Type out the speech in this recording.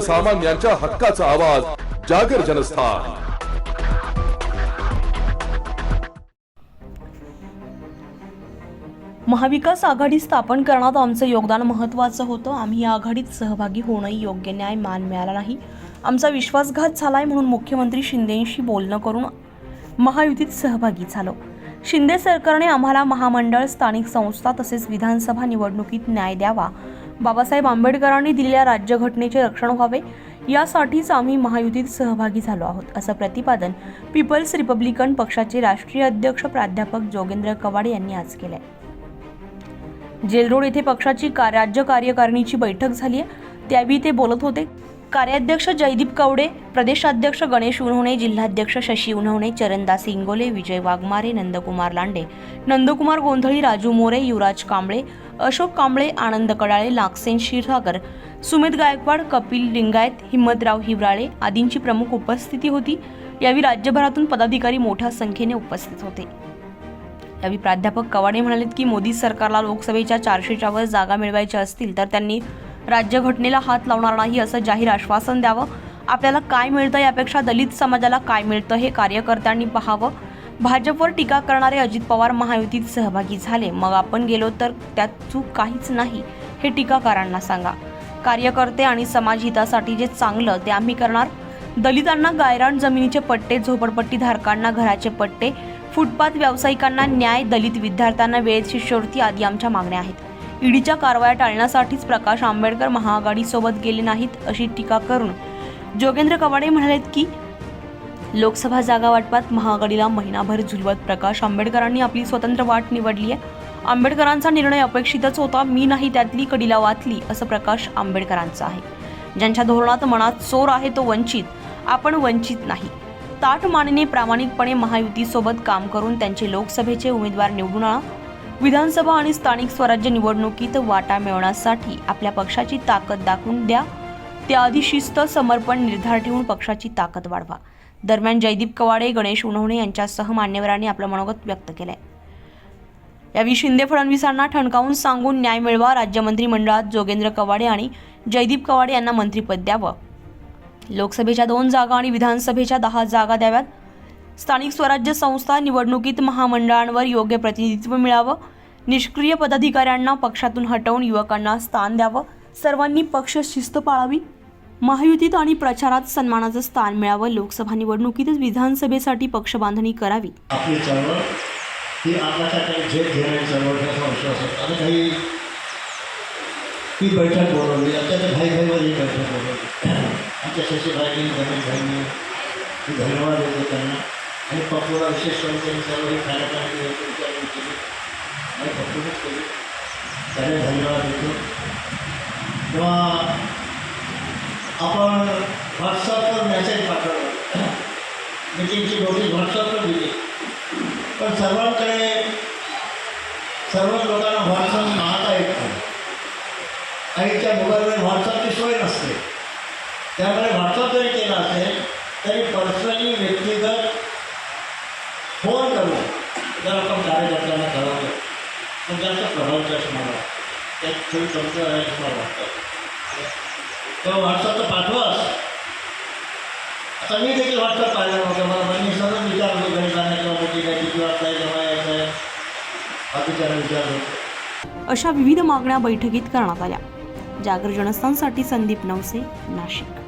सर्वसामान्यांच्या हक्काचा आवाज जागर जनस्थान. महाविकास आघाडी स्थापन करण्यात आमचं योगदान महत्त्वाचं होतं. आम्ही या आघाडीत सहभागी होणंही योग्य न्याय मान मिळाला नाही. आमचा विश्वासघात झालाय म्हणून मुख्यमंत्री शिंदेंशी बोलणं करून महायुतीत सहभागी झालो. शिंदे सरकारने आम्हाला महामंडळ स्थानिक संस्था तसेच विधानसभा निवडणुकीत न्याय द्यावा बाबासाहेब आंबेडकरांनी दिलेल्या राज्यघटनेचे रक्षण व्हावे यासाठीच आम्ही महायुतीत सहभागी झालो आहोत असं प्रतिपादन पीपल्स रिपब्लिकन पक्षाचे राष्ट्रीय अध्यक्ष प्राध्यापक जोगेंद्र कवाडे यांनी आज केलंय. जेलरोड येथे पक्षाची का- राज्य कार्यकारिणीची बैठक झाली आहे त्यावेळी ते बोलत होते कार्याध्यक्ष जयदीप कवडे प्रदेशाध्यक्ष गणेश उन्हवणे जिल्हाध्यक्ष शशी उन्हवणे चरणदास इंगोले विजय वाघमारे नंदकुमार लांडे नंदकुमार गोंधळी राजू मोरे युवराज कांबळे अशोक कांबळे आनंद कडाळे लाक्सेन क्षीरसागर सुमित गायकवाड कपिल लिंगायत हिम्मतराव हिवराळे आदींची प्रमुख उपस्थिती होती. यावेळी राज्यभरातून पदाधिकारी मोठ्या संख्येने उपस्थित होते. यावेळी प्राध्यापक कवाडे म्हणालेत की मोदी सरकारला लोकसभेच्या चारशेच्या वर जागा मिळवायच्या असतील तर त्यांनी राज्यघटनेला हात लावणार नाही असं जाहीर आश्वासन द्यावं. आपल्याला काय मिळतं यापेक्षा दलित समाजाला काय मिळतं हे कार्यकर्त्यांनी पाहावं. भाजपवर टीका करणारे अजित पवार महायुतीत सहभागी झाले. मग आपण गेलो तर त्यात चूक काहीच नाही हे टीकाकारांना सांगा. कार्यकर्ते आणि समाज हितासाठी जे चांगलं ते आम्ही करणार? दलितांना गायरान जमिनीचे पट्टे झोपडपट्टी धारकांना घराचे पट्टे फुटपाथ व्यावसायिकांना न्याय दलित विद्यार्थ्यांना वेळेत शिष्यवृत्ती आदी आमच्या मागण्या आहेत. ईडीच्या कारवाया टाळण्यासाठीच प्रकाश आंबेडकर महाआघाडीसोबत गेले नाहीत अशी टीका करून जोगेंद्र कवाडे म्हणालेत की लोकसभा जागा वाटपात महाआघाडीला महिनाभर झुलवत प्रकाश. आंबेडकरांनी आपली स्वतंत्र वाट निवडली आहे. आंबेडकरांचा निर्णय अपेक्षितच होता. मी नाही त्यातली कडीला वाचली असं प्रकाश आंबेडकरांचं आहे. ज्यांच्या धोरणात मनात चोर आहे तो वंचित. आपण वंचित नाही. ताट मानेने प्रामाणिकपणे महायुतीसोबत काम करून त्यांचे लोकसभेचे उमेदवार निवडून आणा. विधानसभा आणि स्थानिक स्वराज्य निवडणुकीत वाटा मिळवण्यासाठी आपल्या पक्षाची ताकद दाखवून द्या. त्याआधी शिस्त समर्पण निर्धार ठेवून पक्षाची ताकद वाढवा. दरम्यान जयदीप कवाडे गणेश उन्हवणे यांच्यासह मान्यवरांनी आपलं मनोगत व्यक्त केलंय. यावेळी शिंदे फडणवीसांना ठणकावून सांगून न्याय मिळवा राज्यमंत्री मंडळात जोगेंद्र कवाडे आणि जयदीप कवाडे यांना मंत्रिपद द्यावं. लोकसभेच्या दोन जागा आणि विधानसभेच्या दहा जागा द्याव्यात. स्थानिक स्वराज्य संस्था निवडणुकीत महामंडळांवर योग्य प्रतिनिधित्व मिळावं. निष्क्रिय पदाधिकाऱ्यांना पक्षातून हटवून युवकांना स्थान द्यावं. सर्वांनी पक्ष शिस्त पाळावी. महायुतीत आणि प्रचारात सन्मानाचं स्थान मिळावं. लोकसभा निवडणुकीतच विधानसभेसाठी पक्षबांधणी करावी. आपली चळवळ ही आपल्याला झेप घेणारी चळवळ असा विश्वास होता आता काही ती बैठक बोलवली अत्यंत घाईघाईवर ही बैठक बोलवली. आमच्या शशीभाईंनी गणेश भाईंनी मी धन्यवाद देतो त्यांना. आणि पप्पूला विशेष करून त्यांनी सर्व हे कार्यक्रम विचारणी केली. आणि पप्पूनच केली. त्याने धन्यवाद देतो. तेव्हा आपण व्हॉट्सअपवर मेसेज पाठवला. मिटिंगची नोटीस व्हॉट्सअपवर दिली. पण सर्वांकडे सर्व लोकांना व्हॉट्सअप पाहता येत नाही. आणि त्या मोबाईलवर व्हॉट्सअपची सोय नसते. त्यामुळे व्हॉट्सअप जरी केला असेल तरी पर्सनली व्यक्तिगत फोन करू जर आपण कार्यकर्त्यांना ठरवलं तर जास्त प्रभावच्या असं मला वाटतं. त्यात थोडी तंत्र आहे वाटतं. मला व्हॉट्सअप तर पाठवास आता मी देखील व्हॉट्सअप पाहिला नव्हतं. मला पण मी सर्व विचारत घरी जाण्या किंवा मोठी काय किती वाजता आहे केव्हा यायचं आहे बाकीच्याला विचारतो अशा विविध मागण्या बैठकीत करण्यात आल्या. जागर जनस्थानसाठी संदीप नवसे नाशिक.